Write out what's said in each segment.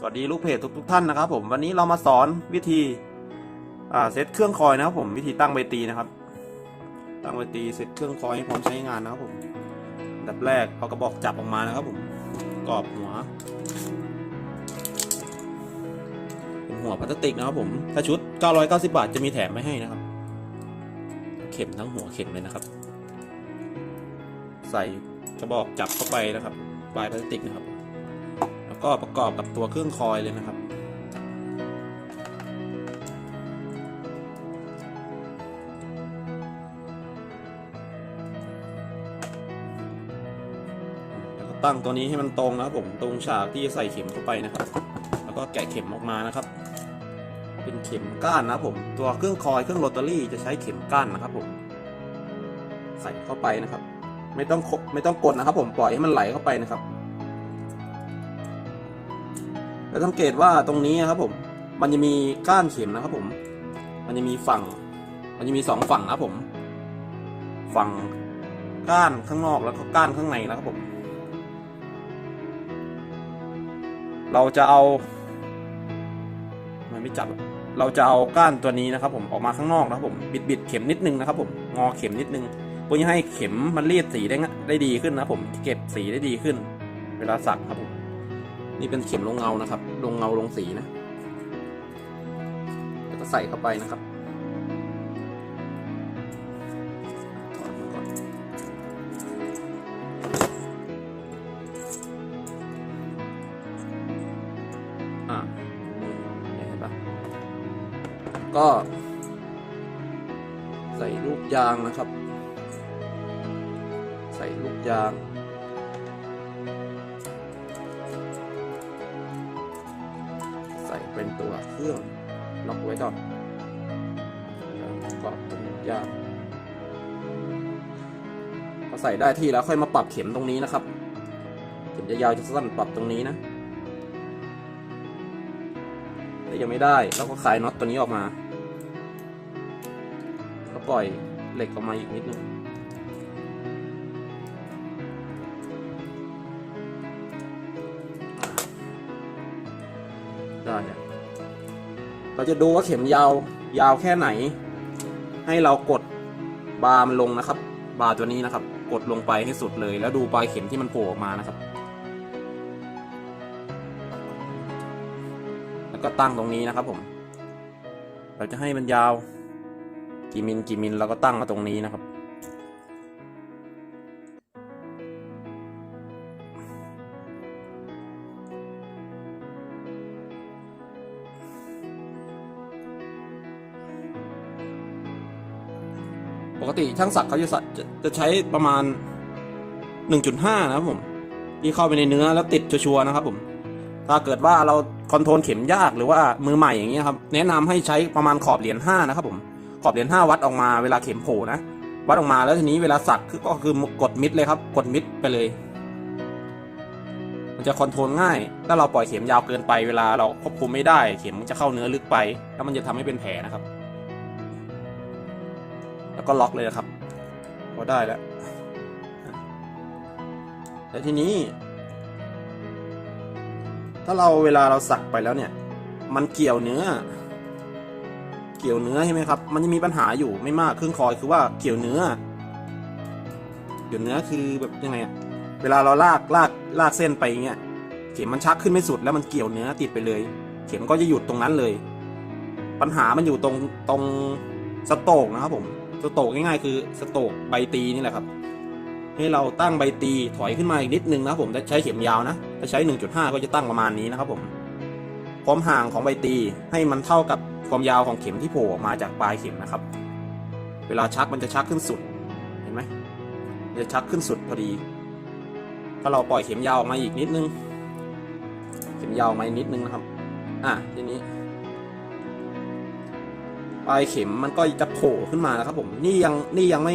สวัสดีลูกเพจทุกทท่านนะครับผมวันนี้เรามาสอนวิธีเซตเครื่องคอยนะครับผมวิธีตั้งใบตีนะครับ ตั้งใบตีเซตเครื่องคอยให้พร้อมใช้งานนะครับผมดับแรกเอากระบอกจับออกมานะครับผมกรอบหัวเป็นหัวพลาสติกนะครับผมถ้าชุด 990 บาทจะมีแถมไม่ให้นะครับ เข็มทั้งหัวเข็มเลยนะครับ ใส่กระบอกจับเข้าไปนะครับปลายพลาสติกนะครับ แล้วก็ประกอบกับตัวเครื่องคอยเลยนะครับแล้วก็ตั้งตัวนี้ให้มันตรงนะครับผมตรงฉากที่จะใส่เข็มเข้าไปนะครับ แล้วก็แกะเข็มออกมานะครับ เป็นเข็มก้านนะครับผมตัวเครื่องคอยเครื่องโรตารี่จะใช้เข็มก้านนะครับผมใส่เข้าไปนะครับ ไม่ต้องคไม่ต้องกดนะครับ ผมปล่อยให้มันไหลเข้าไปนะครับ แล้วสังเกตว่าตรงนี้นะครับผม มันจะมีก้านเข็มนะครับผม มันจะมีฝั่ง มันจะมีสองฝั่งนะครับผม ฝั่งก้านข้างนอกแล้วก็ก้านข้างในนะครับผม เราจะเอา มันไม่จับ เราจะเอาก้านตัวนี้นะครับ ผมออกมาข้างนอกนะครับผม บิดบิดเข็มนิดนึงนะครับ ผม งอเข็มนิดนึงเพื่อให้เข็มมันรีดสีได้ได้ดีขึ้นนะผม เก็บสีได้ดีขึ้น เวลาสักครับผม นี่เป็นเข็มลงเงานะครับ ลงเงาลงสีนะ แล้วก็ใส่เข้าไปนะครับอดมาก่อนอะเห็นปะก็ ใส่ลูกยางนะครับ ใส่ลูกยาง เป็นตัวเครื่องล็อกไว้ก่อนก็ตรงยางพอใส่ได้ที่แล้วค่อยมาปรับเข็มตรงนี้นะครับ เข็มจะยาวจะสั้นปรับตรงนี้นะถ้ายังไม่ได้เราก็คลายน็อตตัวนี้ออกมา ก็ปล่อยเหล็กออกมาอีกนิดนึงได้ เราจะดูว่าเข็มยาวยาวแค่ไหน ให้เรากดบาร์มันลงนะครับ บาร์ตัวนี้นะครับ กดลงไปให้สุดเลย แล้วดูปลายเข็มที่มันโผล่ออกมานะครับ แล้วก็ตั้งตรงนี้นะครับผม เราจะให้มันยาว กี่มิลกี่มิลเราก็ตั้งมาตรงนี้นะครับ ปกติช่างศักเขาจะจะจะใช้ประมาณ 1.5 นะครับผมที่เข้าไปในเนื้อแล้วติดชัวร์นะครับผม ถ้าเกิดว่าเราคอนโทรลเข็มยากหรือว่ามือใหม่อย่างเงี้ยครับแนะนำให้ใช้ประมาณขอบเหรียญ5นะครับผมขอบเหรียญ5วัดออกมาเวลาเข็มโผล่นะวัดออกมาแล้วทีนี้เวลาสักก็คือกดมิดเลยครับ กดมิดไปเลย มันจะคอนโทรลง่าย ถ้าเราปล่อยเข็มยาวเกินไปเวลาเราควบคุมไม่ได้ เข็มมันจะเข้าเนื้อลึกไป แล้วมันจะทำให้เป็นแผลนะครับ แล้วก็ล็อกเลยนะครับพอได้แล้วแล้วทีนี้ ถ้าเราเวลาเราสักไปแล้วเนี่ย มันเกี่ยวเนื้อ เกี่ยวเนื้อใช่ไหมครับ มันจะมีปัญหาอยู่ไม่มากเครื่องคอยคือว่าเกี่ยวเนื้อ เกี่ยวเนื้อคือแบบยังไงอะเวลาเราลากลากลากเส้นไปเงี้ยเข็มมันชักขึ้นไม่สุดแล้วมันเกี่ยวเนื้อติดไปเลย เข็มก็จะหยุดตรงนั้นเลย ปัญหามันอยู่ตรงตรงสโตกนะครับผม สโตกง่ายๆคือสโตกใบตีนี่แหละครับ ให้เราตั้งใบตีถอยขึ้นมาอีกนิดนึงนะครับผมจะใช้เข็มยาวนะ ถ้าใช้ 1.5 ก็จะตั้งประมาณนี้นะครับผมความห่างของใบตีให้มันเท่ากับความยาวของเข็มที่โผล่ออกมาจากปลายเข็มนะครับ เวลาชักมันจะชักขึ้นสุด เห็นไหมจะชักขึ้นสุดพอดี ถ้าเราปล่อยเข็มยาวออกมาอีกนิดนึง เข็มยาวออกมาอีกนิดนึงนะครับ อะทีนี้ ปลายเข็มมันก็จะโผล่ขึ้นมานะครับ ผมนี่ยังนี่ยังไม่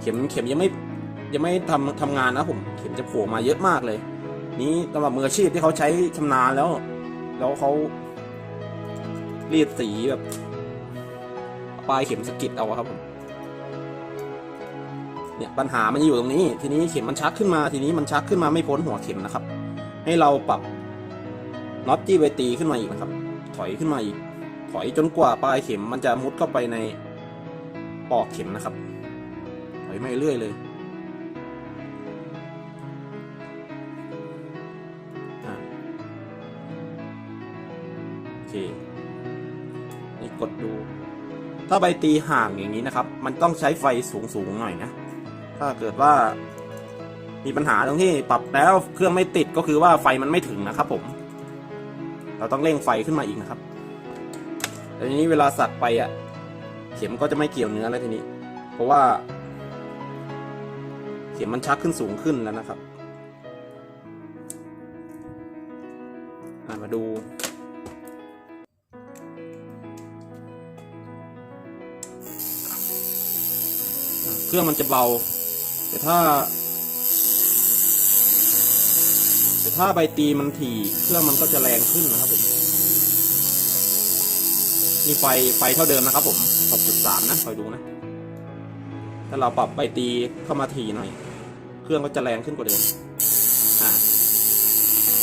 เข็มเข็มยังไม่ยังไม่ทำทำงานนะผม เข็มจะโผล่มาเยอะมากเลย นี้สำหรับมืออาชีพที่เขาใช้ชำนาญแล้ว แล้วเขารีดสีแบบ ปลายเข็มสกิดเอาครับผมเนี่ยปัญหามันอยู่ตรงนี้ ทีนี้เข็มมันชักขึ้นมาทีนี้มันชักขึ้นมาไม่พ้นหัวเข็มนะครับ ให้เราปรับน็อตจี้ไปตีขึ้นมาอีกนะครับ ถอยขึ้นมาอีก ถอยจนกว่าปลายเข็มมันจะมุดเข้าไปในปอกเข็มนะครับ ถอยไมาเรื่อยเลยอะโอเค นี่กดดู ถ้าใบตีห่างอย่างนี้นะครับ มันต้องใช้ไฟสูงๆหน่อยนะ ถ้าเกิดว่ามีปัญหาตรงที่ปรับแล้วเครื่องไม่ติดก็คือว่าไฟมันไม่ถึงนะครับผม เราต้องเร่งไฟขึ้นมาอีกนะครับ แต่ทีนี้เวลาสักไปอะ เข็มก็จะไม่เกี่ยวเนื้อแล้วทีนี้ เพราะว่า เข็มมันชักขึ้นสูงขึ้นแล้วนะครับมาดูเครื่องมันจะเบา แต่ถ้า แต่ถ้าใบตีมันถี่ เครื่องมันก็จะแรงขึ้นนะครับผม นี่ไฟไฟเท่าเดิมนะครับผม6.3นะคอยดูนะถ้าเราปรับใบตีเข้ามาถี่หน่อย เครื่องก็จะแรงขึ้นกว่าเดิมอ่า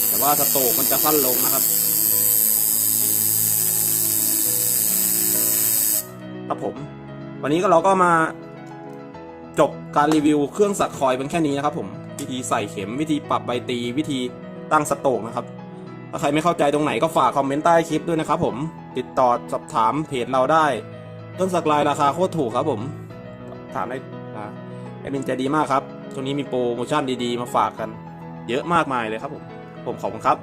แต่ว่าสโตกมันจะสั้นลงนะครับ ครับผม วันนี้ก็เราก็มาจบการรีวิวเครื่องสักคอยเป็นแค่นี้นะครับผม วิธีใส่เข็มวิธีปรับใบตีวิธีตั้งสโตกนะครับ ถ้าใครไม่เข้าใจตรงไหนก็ฝากคอมเมนต์ใต้คลิปด้วยนะครับผม ติดต่อสอบถามเพจเราได้ต้นสักลายราคาโคตรถูกครับผมถามได้นะแอดมินใจดีมากครับช่วงนี้มีโปรโมชั่นดีๆ มาฝากกัน เยอะมากมายเลยครับผม ผมขอบคุณครับ